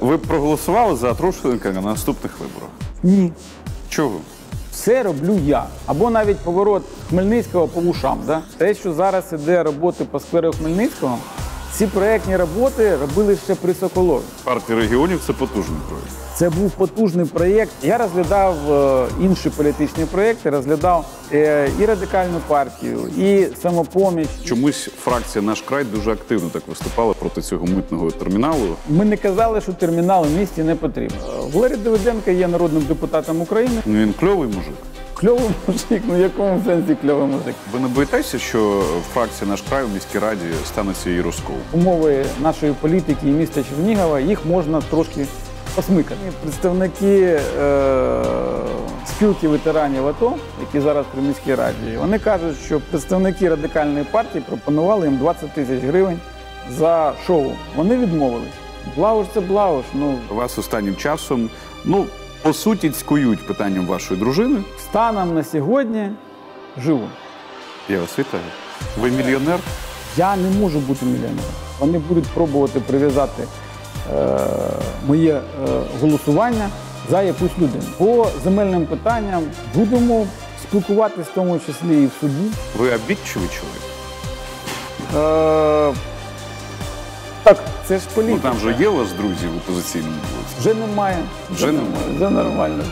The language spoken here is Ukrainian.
Ви проголосували за Трушенка на наступних виборах. Ні. Чого? Все роблю я. Або навіть поворот Хмельницького по вушам. Да? Те, що зараз іде роботи по скверу Хмельницького, ці проектні роботи робили ще при Соколові. Партія регіонів це потужний проєкт. Це був потужний проєкт. Я розглядав е, інші політичні проєкти, розглядав е, і радикальну партію, і самопоміч. Чомусь фракція наш край дуже активно так виступала проти цього митного терміналу. Ми не казали, що термінал в місті не потрібен. Е, Валерій Давиденко є народним депутатом України. Ну він кльовий мужик. Кльовий мужик, ну в якому сенсі кльовий мужик? Ви не боїтеся, що фракція наш край у міській раді стане цією розколом? умови нашої політики і міста Чернігова, їх можна трошки посмикати. Представники е, спілки ветеранів АТО, які зараз при міській раді, вони кажуть, що представники радикальної партії пропонували їм 20 тисяч гривень за шоу. Вони відмовились. Блауш це блауш. Ну Вас останнім часом, ну по суті, цькують питанням вашої дружини. станом на сьогодні живу. Я вас вітаю. Ви мільйонер? Я не можу бути мільйонером. Вони будуть пробувати прив'язати е, моє е, голосування за якусь людину. По земельним питанням будемо спілкуватися в тому числі і в суді. Ви обідчивий чоловік? Е, так, це ж Ну там же є у вас друзі в опозиційному блоці. Вже немає. Вже немає. Вже нормально.